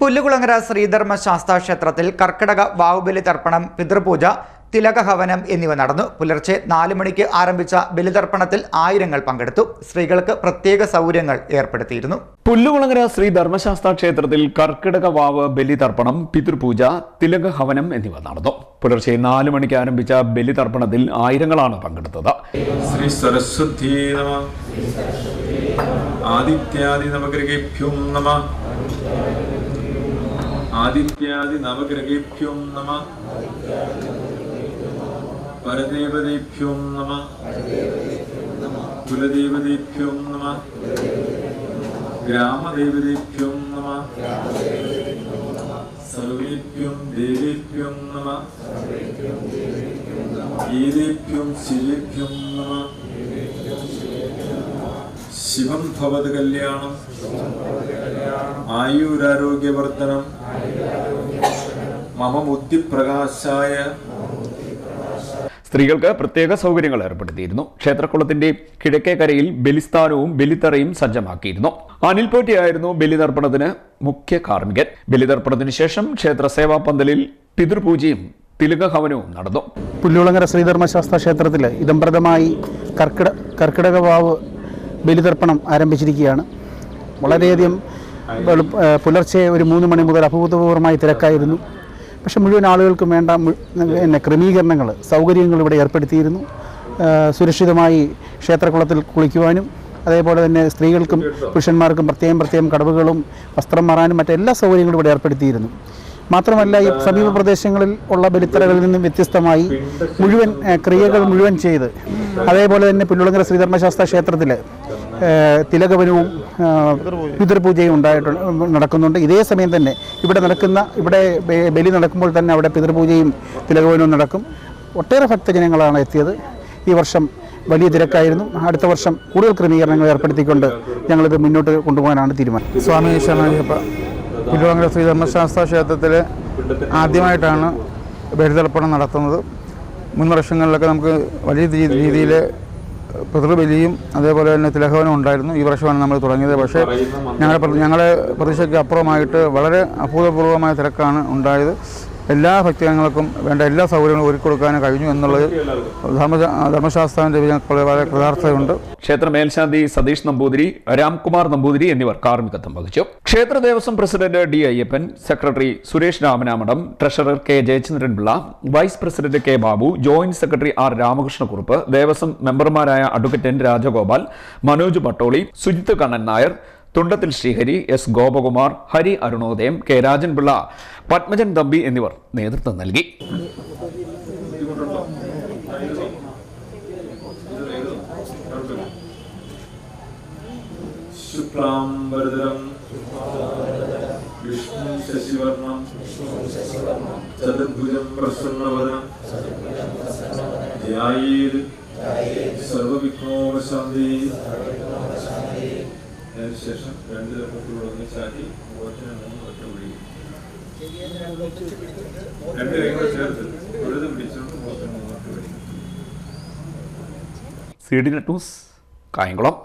പുല്ലുകുളങ്ങര ശ്രീധർമ്മ ശാസ്താ ക്ഷേത്രത്തിൽ കർക്കിടക വാവുബലി തർപ്പണം പിതൃപൂജ തിലകഹവനം എന്നിവ നടന്നു. പുലർച്ചെ നാല് മണിക്ക് ആരംഭിച്ച ബലിതർപ്പണത്തിൽ ആയിരങ്ങൾ പങ്കെടുത്തു. സ്ത്രീകൾക്ക് പ്രത്യേക സൗകര്യങ്ങൾ ഏർപ്പെടുത്തിയിരുന്നു. പുല്ലുകുളങ്ങര ശ്രീ ധർമ്മശാസ്ത്ര ക്ഷേത്രത്തിൽ കർക്കിടക വാവ് ബലിതർപ്പണം പിതൃപൂജ തിലകഹവനം എന്നിവ നടന്നു. പുലർച്ചെ നാല് മണിക്ക് ആരംഭിച്ച ബലിതർപ്പണത്തിൽ ആയിരങ്ങളാണ് പങ്കെടുത്തത്. ശ്രീ സരസ്വതി നമ. ആദിത്യാദി നമഗ്രഹേഭ്യം നമ. ആദിത്യാദി നവഗ്രഹേഭ്യോം നമ. പരദേവതേഭ്യോം നമ. കുലദേവതേഭ്യോം നമ. ഗ്രാമദേവതേഭ്യോം നമ. സർവേഭ്യം ദേവേഭ്യം നമ. ഗീതേഭ്യം ശിവേഭ്യം നമ. ശിവം ഭവത് കല്യാണം. ആയുരാരോഗ്യവർദ്ധനം. മമ ബുദ്ധിപ്രകാശായ സ്ത്രീകൾക്ക് പ്രത്യേക സൗകര്യങ്ങൾ ഏർപ്പെടുത്തിയിരുന്നു. ക്ഷേത്രക്കുളത്തിന്റെ കിഴക്കേ കരയിൽ ബലിസ്ഥാനവും ബലിത്തറയും സജ്ജമാക്കിയിരുന്നു. അനിൽ പോറ്റിയായിരുന്നു ബലിതർപ്പണത്തിന് മുഖ്യ കാർമ്മികൻ. ബലിതർപ്പണത്തിന് ശേഷം ക്ഷേത്ര സേവാ പന്തലിൽ പിതൃപൂജയും തിലകഹവനവും നടന്നു. പുല്ലുളങ്ങര ശ്രീധർമ്മശാസ്ത്ര ക്ഷേത്രത്തിൽ ഇതംപ്രദമായി കർക്കിട കർക്കിടകവാവ് ബലിതർപ്പണം ആരംഭിച്ചിരിക്കുകയാണ്. വളരെയധികം പുലർച്ചെ ഒരു മൂന്ന് മണി മുതൽ അഭൂതപൂർവമായി തിരക്കായിരുന്നു. പക്ഷേ മുഴുവൻ ആളുകൾക്കും വേണ്ട എന്നെ ക്രമീകരണങ്ങൾ സൗകര്യങ്ങൾ ഇവിടെ ഏർപ്പെടുത്തിയിരുന്നു. സുരക്ഷിതമായി ക്ഷേത്രകുളത്തിൽ കുളിക്കുവാനും അതേപോലെ തന്നെ സ്ത്രീകൾക്കും പുരുഷന്മാർക്കും പ്രത്യേകം പ്രത്യേകം കടവുകളും വസ്ത്രം മാറാനും മറ്റെല്ലാ സൗകര്യങ്ങളും ഇവിടെ ഏർപ്പെടുത്തിയിരുന്നു. മാത്രമല്ല ഈ സമീപ പ്രദേശങ്ങളിൽ ഉള്ള ബലിത്തറകളിൽ നിന്നും വ്യത്യസ്തമായി മുഴുവൻ ക്രിയകൾ മുഴുവൻ ചെയ്ത് അതേപോലെ തന്നെ പുല്ലുളങ്ങര ശ്രീധർമ്മശാസ്ത്ര ക്ഷേത്രത്തിൽ തിലകവനവും പിതൃപൂജയും ഉണ്ടായിട്ടുണ്ട് നടക്കുന്നുണ്ട്. ഇതേ സമയം തന്നെ ഇവിടെ നടക്കുന്ന ഇവിടെ ബലി നടക്കുമ്പോൾ തന്നെ അവിടെ പിതൃപൂജയും തിലകവനവും നടക്കും. ഒട്ടേറെ ഭക്തജനങ്ങളാണ് എത്തിയത്. ഈ വർഷം വലിയ തിരക്കായിരുന്നു. അടുത്ത വർഷം കൂടുതൽ ക്രമീകരണങ്ങൾ ഏർപ്പെടുത്തിക്കൊണ്ട് ഞങ്ങളിത് മുന്നോട്ട് കൊണ്ടുപോകാനാണ് തീരുമാനം. സ്വാമി ശരണയ്യപ്പ തിരുവങ്ങര ശ്രീധർമ്മശാസ്ത്ര ക്ഷേത്രത്തിൽ ആദ്യമായിട്ടാണ് ബലിതർപ്പണം നടത്തുന്നത്. മുൻ വർഷങ്ങളിലൊക്കെ നമുക്ക് വലിയ രീതിയിൽ പിതൃബലിയും അതേപോലെ തന്നെ തിലഹവനും ഉണ്ടായിരുന്നു. ഈ വർഷമാണ് നമ്മൾ തുടങ്ങിയത്. പക്ഷേ ഞങ്ങളുടെ ഞങ്ങളുടെ പ്രതീക്ഷയ്ക്ക് അപ്പുറമായിട്ട് വളരെ അഭൂതപൂർവമായ തിരക്കാണ് ഉണ്ടായത്. എല്ലാ ഭക്തജനങ്ങൾക്കും വേണ്ട എല്ലാ സൗകര്യങ്ങളും ഒരുക്കി കൊടുക്കാൻ കഴിഞ്ഞു എന്നുള്ളത് ധർമ്മ ധർമ്മശാസ്ത്രത്തിന്റെ വളരെ കൃതാർത്ഥതയുണ്ട് ക്ഷേത്ര മേൽശാന്തി സതീഷ് നമ്പൂതിരി രാംകുമാർ നമ്പൂതിരി എന്നിവർ കാർമ്മികത്വം വഹിച്ചു. ക്ഷേത്ര Devaswom president D Ayyappan secretary Suresh Ramanamadom treasurer K Jayachandranpillai vice president K Babu joint secretary R Ramakrishnakurup Devaswom മെമ്പർമാരായ advocate N Rajagopal Manoj Pattoli Sujith Kannan Nair Thundathil Sreehari S. Gopakumar Hari Arunodayam K. Rajanpillai Padmajan Thampi എന്നിവർ നേതൃത്വം നൽകി. ശുക്ലാംബരധരം വിഷ്ണു ശശിവർണം ചതുർഭുജം പ്രസന്നവനം ധ്യായേത് അതിനുശേഷം രണ്ട് തരത്തിൽ ചാറ്റി മൂന്ന് ഒറ്റ പിടിക്കും. രണ്ട് കൈകൾ ചേർത്ത് തൊഴുത് പിടിച്ചുകൊണ്ട് മൂന്ന് ഒറ്റ പിടിക്കും. C D net news Kayamkulam.